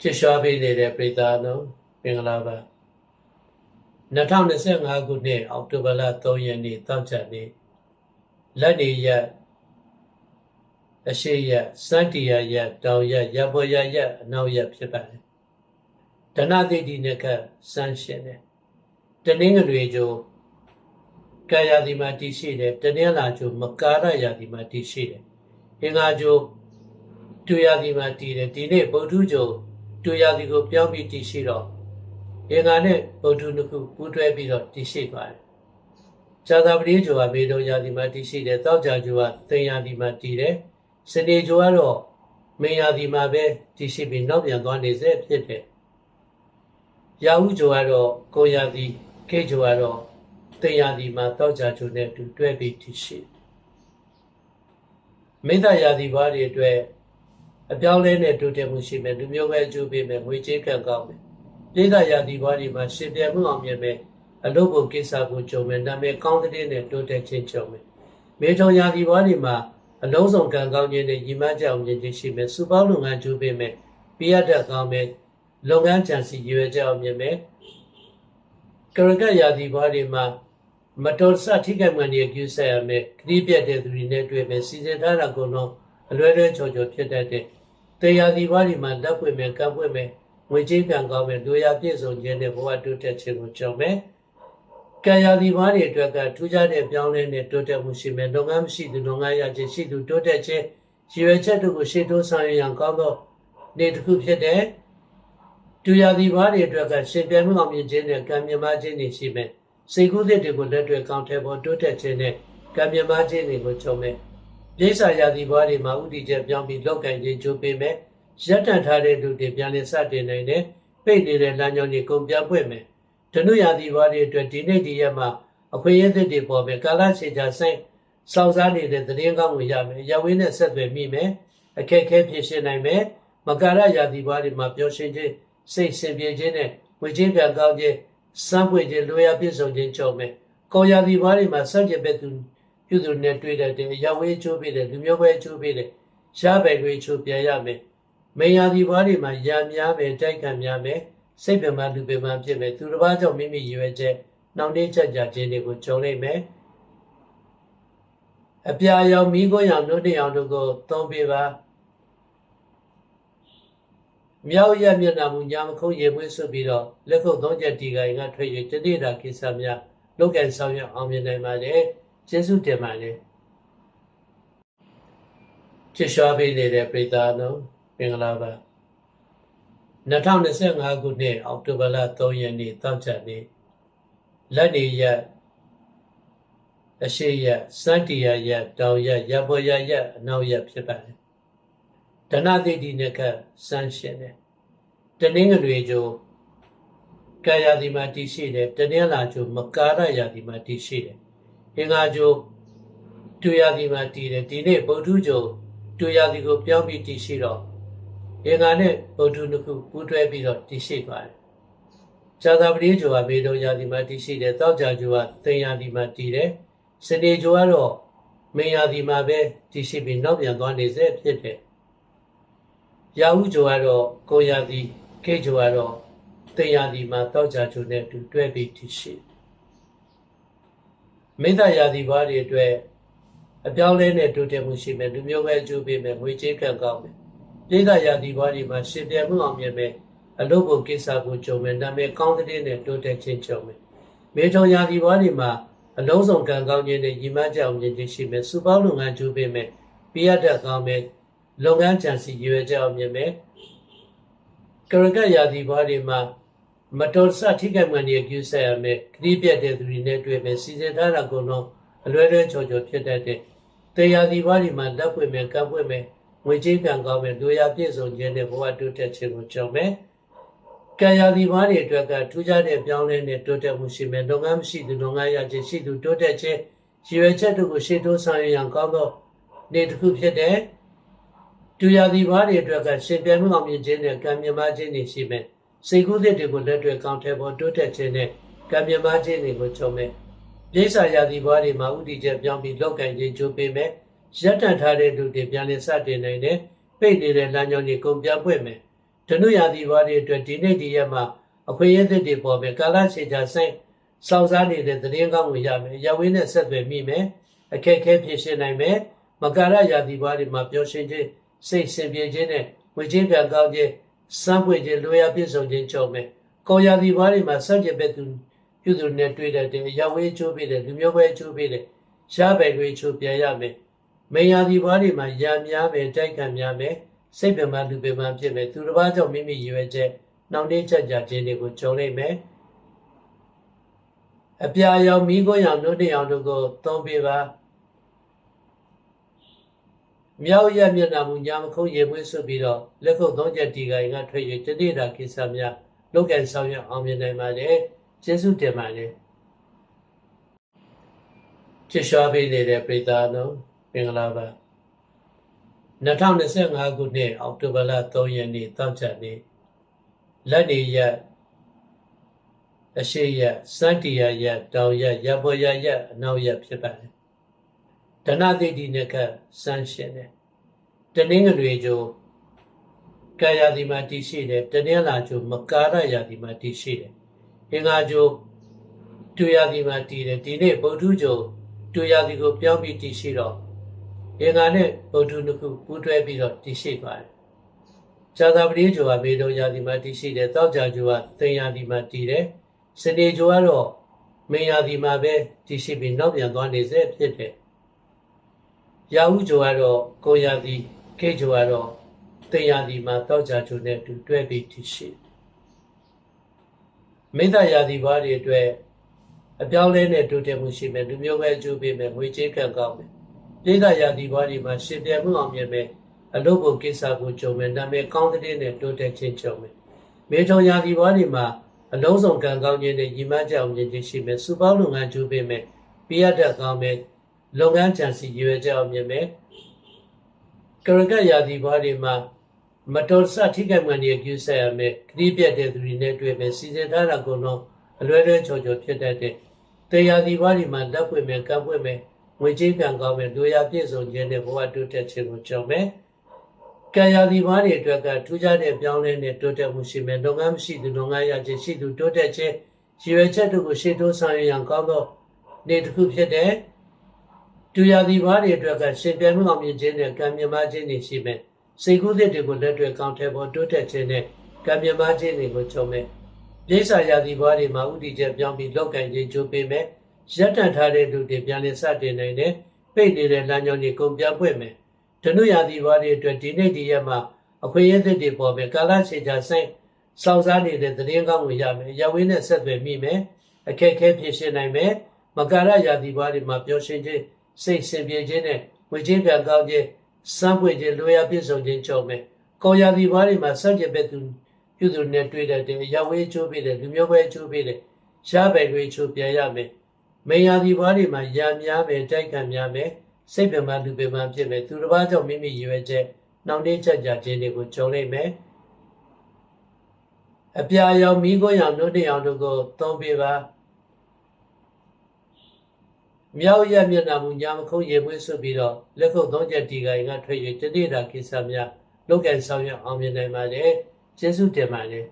ချစ်ရှားပေးနေတဲ့ပြည်သားလုံးမင်္ဂလာပါ2025ခုနှစ်အောက်တိုဘာလ3ရက်နေ့တောက်ချနေ့လက်နေရက်အရှိရက်စန္တီရရက်တောင်ရက်ရဘော်ရရက်အနောက်ရက်ဖြစ်ပါတယ်ဒနတိတိနကစမ်းရှင်တယ်တနင်္ဂနွေကျိုးကာယတိမှာတည်ရှိတယ်တနင်္လာကျိုးမကာရယာတိမှာတည်ရှိတယ်အင်္ဂါကျိုးတူယာတိမှာတည်တယ်ဒီနေ့ဗုဒ္ဓကျိုး တူယာတိကိုပြောင်းပြီးတည်ရှိတော့အင်္ဂါနဲ့ဗုဒ္ဓနှစ်ခုပူးတွဲပြီးတော့တည်ရှိပါတယ်ဇာတာပတိကျိုးကမေတော်ယာတိမှာတည်ရှိတယ်တောက်ကြကျိုးကသင်ယာတိမှာတည်တယ်စနေကျိုးကတော့မေယာတိမှာပဲတည်ရှိပြီးနောက်ပြန်သွားနေစေဖြစ်တယ်ရာဟုကျိုးကတော့ကိုယာတိခေကျိုးကတော့သင်ယာတိမှာတောက်ကြကျိုးနဲ့တူတွဲပြီးတည်ရှိတယ်မိတ္တယာတိဘာတွေအတွက် အပြောင်းလဲနဲ့တိုးတက်မှုရှိမယ်လူမျိုးပဲအကျိုးပေးမယ်ငွေကြေးကံကောင်းမယ်ပြိဿယာတိဘာတွေမှာရှင်ပြမှုအောင်မြင်မယ်အလုပ်ဖို့ကိစ္စကိုကြုံမယ်နာမည်ကောင်းတဲ့နဲ့တိုးတက်ခြင်းကြုံမယ်မေထုံယာတိဘာတွေမှာအလုံးစုံကံကောင်းခြင်းနဲ့ညီမကြောင်ခြင်းရှိမယ်စုပေါင်းလုပ်ငန်းကျိုးပေးမယ်ပြရတတ်ကောင်းမယ်လုပ်ငန်းကြံစီရွယ်ကြအောင်မြင်မယ်ကရကယာတိဘာတွေမှာမတော်ဆထိခိုက်မှန်တွေကျူးဆက်ရမယ်ခရီးပြတ်တဲ့သူတွေနဲ့တွေ့မယ်စီစဉ်ထားတာကိုတော့အလွယ်လွယ်ချော်ချော်ဖြစ်တတ်တဲ့ တရားဒီဘာဒီမှာလက်ပွင့်မယ်ကပ်ပွင့်မယ်ငွေကြေးပြန်ကောင်းမယ်လူရပြည့်စုံခြင်းနဲ့ဘဝတိုးတက်ခြင်းကိုကြောင်းမယ်ကံရာဒီဘာတွေအတွက်ကထူးခြားတဲ့ပြောင်းလဲတဲ့တိုးတက်မှုရှိမယ်လုပ်ငန်းမရှိသူလုပ်ငန်းရခြင်းရှိသူတိုးတက်ခြင်းရည်ရွယ်ချက်တို့ကိုရှေ့တိုးဆောင်ရွက်ရန်ကောင်းသောနေ့တစ်ခုဖြစ်တဲ့တူရာဒီဘာတွေအတွက်ကရှင်ပြမှုအောင်မြင်ခြင်းနဲ့ကံမြမခြင်းတွေရှိမယ်စိတ်ကူးသစ်တွေကိုလက်တွေ့ကောင်းထဲပေါ်တိုးတက်ခြင်းနဲ့ကံမြမခြင်းတွေကိုချုံမယ် ပြိဿာယာတိဘွားတွေမှာဥတီချက်ပြောင်းပြီးလောက်ကင်ခြင်းကြိုးပေးမယ်ရက်တန့်ထားတဲ့လူတွေပြန်လည်စတင်နိုင်တယ်ပိတ်နေတဲ့လမ်းကြောင်းတွေကုန်ပြပွင့်မယ်ဓနုယာတိဘွားတွေအတွက်ဒီနေ့ဒီရက်မှာအခွင့်အရေးတွေပေါ်မယ်ကာလချေချာဆိုင်စောင့်စားနေတဲ့သတင်းကောင်းကိုရမယ်ရဝင်းနဲ့ဆက်သွယ်မိမယ်အခက်အခဲဖြေရှင်းနိုင်မယ်မကာရယာတိဘွားတွေမှာပျော်ရွှင်ခြင်းစိတ်ဆင်ပြေခြင်းနဲ့ဝေချင်းပြန်ကောင်းခြင်းစမ်းပွင့်ခြင်းလိုရာပြည့်စုံခြင်းကြုံမယ်ကောယာတိဘွားတွေမှာစัจကြပဲသူ ပြုသူနဲ့တွေ့တဲ့တဲ့အရာဝေးချိုးပေးတယ်လူမျိုးပဲချိုးပေးတယ်ရှားပဲတွေချိုးပြန်ရမယ်မေယာဒီဘွားတွေမှာရံများမယ်တိုက်ခံများမယ်စိတ်ပြမလူပြမဖြစ်မယ်သူတစ်ပါးကြောင့်မိမိရွယ်ချက်နှောင့်နှေးချက်ကြခြင်းတွေကိုကြုံလိုက်မယ်အပြာရောင်မိခိုးရောင်နှုတ်တရောင်တို့ကိုသုံးပေးပါမြောက်ရမျက်နှာမူညာမခုံးရေမွေးဆွပြီးတော့လက်ခုပ်သုံးချက်တီကိုင်ကထွက်ရတတိတာကိစ္စများလောက်ကင်ဆောင်ရအောင်မြင်နိုင်ပါတယ် ကျေးဇူးတင်ပါတယ်ချစ်ရှားပေးနေတဲ့ပြည်သားလုံးမင်္ဂလာပါ2025ခုနှစ်အောက်တိုဘာလ3ရက်နေ့တောက်ချနေ့လက်နေရက်အရှိရက်စန္တီရရက်တောင်ရက်ရဘော်ရရက်အနောက်ရက်ဖြစ်ပါတယ်ဒနတိတိနကစမ်းရှင်တယ်တနင်္ဂနွေကျိုးကာယတိမှာတည်ရှိတယ်တနင်္လာကျိုးမကာရယာတိမှာတည်ရှိတယ် အင်္ဂါကျိုးတူယာတိမှာတည်တယ်ဒီနေ့ဗုဒ္ဓကျိုးတူယာတိကိုပြောင်းပြီးတည်ရှိတော့အင်္ဂါနဲ့ဗုဒ္ဓနှစ်ခုပူးတွဲပြီးတော့တည်ရှိပါတယ်ဇာတာပတိကျိုးကမေတော်ယာတိမှာတည်ရှိတယ်တောက်ကြကျိုးကသင်ယာတိမှာတည်တယ်စနေကျိုးကတော့မေယာတိမှာပဲတည်ရှိပြီးနောက်ပြန်သွားနေစေဖြစ်တယ်ရာဟုကျိုးကတော့ကိုယာတိခေကျိုးကတော့သင်ယာတိမှာတောက်ကြကျိုးနဲ့တူတွဲပြီးတည်ရှိတယ် မိတ္တယာတိဘာတွေအတွက်အပြောင်းလဲနဲ့တိုးတက်မှုရှိမယ်လူမျိုးပဲအကျိုးပေးမယ်ငွေကြေးကံကောင်းမယ်ပြိဿယာတိဘာတွေမှာရှင်ပြမှုအောင်မြင်မယ်အလုပ်ဖို့ကိစ္စကိုကြုံမယ်နာမည်ကောင်းတဲ့နဲ့တိုးတက်ခြင်းကြုံမယ်မေထုံယာတိဘာတွေမှာအလုံးစုံကံကောင်းခြင်းနဲ့ညီမကြောင်ခြင်းရှိမယ်စုပေါင်းလုပ်ငန်းကျိုးပေးမယ်ပြရတတ်ကောင်းမယ်လုပ်ငန်းကြံစီရွယ်ကြအောင်မြင်မယ်ကရကယာတိဘာတွေမှာ မတော်ဆထိခိုက်မှန်တွေကျူးဆက်ရမယ်ခရီးပြတ်တဲ့သူတွေနဲ့တွေ့မယ်စီစဉ်ထားတာကိုတော့အလွယ်လွယ်ချော်ချော်ဖြစ်တတ်တဲ့တရားဒီဘာဒီမှာလက်ပွင့်မယ်ကပ်ပွင့်မယ်ငွေကြေးကံကောင်းမယ်လူရပြည့်စုံခြင်းနဲ့ဘဝတိုးတက်ခြင်းကိုကြောင်းမယ်ကံရာဒီဘာတွေအတွက်ကထူးခြားတဲ့ပြောင်းလဲတဲ့တိုးတက်မှုရှိမယ်လုပ်ငန်းမရှိသူလုပ်ငန်းရခြင်းရှိသူတိုးတက်ခြင်းရည်ရွယ်ချက်တို့ကိုရှေ့တိုးဆောင်ရွက်ရန်ကောင်းသောနေ့တစ်ခုဖြစ်တဲ့တူရာဒီဘာတွေအတွက်ကရှင်ပြမှုအောင်မြင်ခြင်းနဲ့ကံမြမခြင်းတွေရှိမယ် စိတ်ကူးသစ်တွေကိုလက်တွေ့ကောင်းထဲပေါ်တိုးတက်ခြင်းနဲ့ကံမြမခြင်းတွေကိုချုံမယ်ပြိဿာယာတိဘွားတွေမှာဥတီချက်ပြောင်းပြီးလောက်ကင်ခြင်းကြိုးပေးမယ်ရက်တန့်ထားတဲ့လူတွေပြန်လည်စတင်နိုင်တယ်ပိတ်နေတဲ့လမ်းကြောင်းတွေကုန်ပြပွင့်မယ်ဓနုရာသီဘွားတွေအတွက်ဒီနေ့ဒီရက်မှာအခွင့်အရေးသစ်တွေပေါ်မယ်ကာလချေချာဆိုင်စောင့်စားနေတဲ့သတင်းကောင်းကိုရမယ်ရဝင်းနဲ့ဆက်သွယ်မိမယ်အခက်အခဲဖြေရှင်းနိုင်မယ်မကာရရာသီဘွားတွေမှာပျော်ရွှင်ခြင်းစိတ်ဆင်ပြေခြင်းနဲ့ဝေချင်းပြန်ကောင်းခြင်း စမ်းပွေခြင်းလိုရာပြည့်စုံခြင်းကြုံမယ်ကောရာသီဘွားတွေမှာစัจကြဘက်သူပြုသူနဲ့တွေ့တဲ့ရဝင်းချိုးပေးတဲ့လူမျိုးပဲချိုးပေးတဲ့ရှားဘယ်တွေချိုးပြန်ရမယ်မေယာဒီဘွားတွေမှာရံများမယ်တိုက်ခံများမယ်စိတ်ပင်ပန်းလူပင်ပန်းဖြစ်မယ်သူတစ်ပါးကြောင့်မိမိရည်ရွယ်ချက်နှောင့်နှေးချက်ကြခြင်းတွေကိုကြုံနိုင်မယ်အပြာရောင်မိခိုးရောင်နှုတ်တရောင်တို့ကိုသုံးပေးပါ မြောက်ရမျက်နှာမူညာမခုံးရေမွေးဆွပြီးတော့လက်ခုပ်သုံးချက်တီကိုင်ကထွက်ရတတိတာကိစ္စများလောက်ကင်ဆောင်ရအောင်မြင်နိုင်ပါတယ်ကျေးဇူးတင်ပါတယ်ချစ်ရှားပေးနေတဲ့ပြည်သားတို့မင်္ဂလာပါ2025ခုနှစ်အောက်တိုဘာလ3ရက်နေ့တောက်ချနေ့လက်နေရက်အရှိရက်စန္တီရရက်တောင်ရက်ရဘော်ရရက်အနောက်ရက်ဖြစ်ပါတယ် ဒနသိတိနဲ့ကစမ်းရှင်တယ်တနင်္ဂနွေကျိုးကာယတိမှာတည်ရှိတယ်တနင်္လာကျိုးမကာရယာတိမှာတည်ရှိတယ်အင်္ဂါကျိုးတူယာတိမှာတည်တယ်ဒီနေ့ဗုဒ္ဓကျိုးတူယာတိကိုပြောင်းပြီးတည်ရှိတော့အင်္ဂါနဲ့ဗုဒ္ဓနှစ်ခုပူးတွဲပြီးတော့တည်ရှိပါတယ်ဇာတာပတိကျိုးကမေတော်ယာတိမှာတည်ရှိတယ်တောက်ကြကျိုးကသင်ယာတိမှာတည်တယ်စနေကျိုးကတော့မေယာတိမှာပဲတည်ရှိပြီးနောက်ပြန်သွားနေစေဖြစ်တယ် ရာဟုကျိုးကတော့ကိုယာတိခေကျိုးကတော့သင်ယာတိမှာတောက်ကြကျိုးနဲ့တူတွဲပြီးတည်ရှိမိတ္တယာတိဘာတွေအတွက်အပြောင်းလဲနဲ့တိုးတက်မှုရှိမယ်လူမျိုးပဲအကျိုးပေးမယ်ငွေကြေးကံကောင်းမယ်ပြိဿယာတိဘွားတွေမှာရှင်ပြမှုအောင်မြင်မယ်အလုပ်ဖို့ကိစ္စကိုကြုံမယ်နာမည်ကောင်းတဲ့နဲ့တိုးတက်ခြင်းကြုံမယ်မေထုံယာတိဘွားတွေမှာအလုံးစုံကံကောင်းခြင်းနဲ့ညီမကြောင်ခြင်းရှိမယ်စုပေါင်းလုပ်ငန်းကျိုးပေးမယ်ပြရတတ်ကောင်းမယ် လုပ်ငန်းကြံစီရွယ်ကြောင်မြင်မယ်ကရကယာတိဘွားတွေမှာမတော်ဆထိခိုက်မှန်တွေကျူးဆက်ရမယ်ခရီးပြတ်တဲ့သူတွေနဲ့တွေ့မယ်စီစဉ်ထားတာကိုတော့အလွယ်လွယ်ချော်ချော်ဖြစ်တတ်တဲ့တရားဒီဘွားတွေမှာလက်ပွင့်မယ်ကပ်ပွင့်မယ်ငွေကြေးပြန်ကောင်းမယ်လူရပြည့်စုံခြင်းနဲ့ဘဝတိုးတက်ခြင်းကိုကြောင်းမယ်။ကံရာဒီဘာတွေအတွက်ကထူးခြားတဲ့ပြောင်းလဲတဲ့တိုးတက်မှုရှိမယ်။လုပ်ငန်းမရှိသူလုပ်ငန်းရခြင်းရှိသူတိုးတက်ခြင်းရည်ရွယ်ချက်တို့ကိုရှေ့တိုးဆောင်ရွက်ရန်ကောင်းသောနေ့တစ်ခုဖြစ်တဲ့ တူရာဒီဘာတွေအတွက်ကရှင်ပြမှုအောင်မြင်ခြင်းနဲ့ကံမြမခြင်းတွေရှိမယ်။စိတ်ကူးသစ်တွေကိုလက်တွေ့ကောင်းထဲပေါ်တိုးတက်ခြင်းနဲ့ကံမြမခြင်းတွေကိုချုံမယ်။ပြိဿရာဒီဘာတွေမှာဥတီချက်ပြောင်းပြီးလောက်ကင်ခြင်းကြိုးပေးမယ်။ရပ်တန့်ထားတဲ့လူတွေပြန်လည်စတင်နိုင်တယ်ပိတ်နေတဲ့လမ်းကြောင်းတွေကုန်ပြပွင့်မယ်ဓနုရာသီဘွားတွေအတွက်ဒီနေ့ဒီရက်မှာအခွင့်အရေးတွေပေါ်မယ်ကာလချေချာဆိုင်စောင့်စားနေတဲ့သတင်းကောင်းကိုရမယ်ရဝင်းနဲ့ဆက်သွယ်မိမယ်အခက်အခဲဖြေရှင်းနိုင်မယ်မကာရရာသီဘွားတွေမှာပျော်ရွှင်ခြင်း စိတ်ဆင်ပြေခြင်းနဲ့ဝေချင်းပြန်ကောင်းခြင်းစမ်းပွင့်ခြင်းလိုရာပြည့်စုံခြင်းကြုံမယ်ကောရာသီဘွားတွေမှာစัจကြဘက်သူပြုသူနဲ့တွေ့တဲ့ရဝင်းချိုးပေးတဲ့လူမျိုးပဲချိုးပေးတဲ့ရှားဘယ်တွေချိုးပြန်ရမယ်မေယာဒီဘွားတွေမှာရံများမယ်တိုက်ခံများမယ်စိတ်ပင်ပန်းလူပင်ပန်းဖြစ်မယ်သူတစ်ပါးကြောင့်မိမိရွယ်ချက်နှောင့်နှေးချက်ကြခြင်းတွေကိုကြုံနိုင်မယ်အပြာရောင်မိခိုးရောင်နှုတ်တရောင်တို့ကိုသုံးပေးပါ မြောက်ရမျက်နှာမူညာမခုံးရေမွေးဆွပြီးတော့လက်ခုပ်သုံးချက်တီကိုင်ကထွက်ရတတိတာကိစ္စများလောက်ကင်ဆောင်ရအောင်မြင်နိုင်ပါတယ်ကျေးဇူးတင်ပါတယ်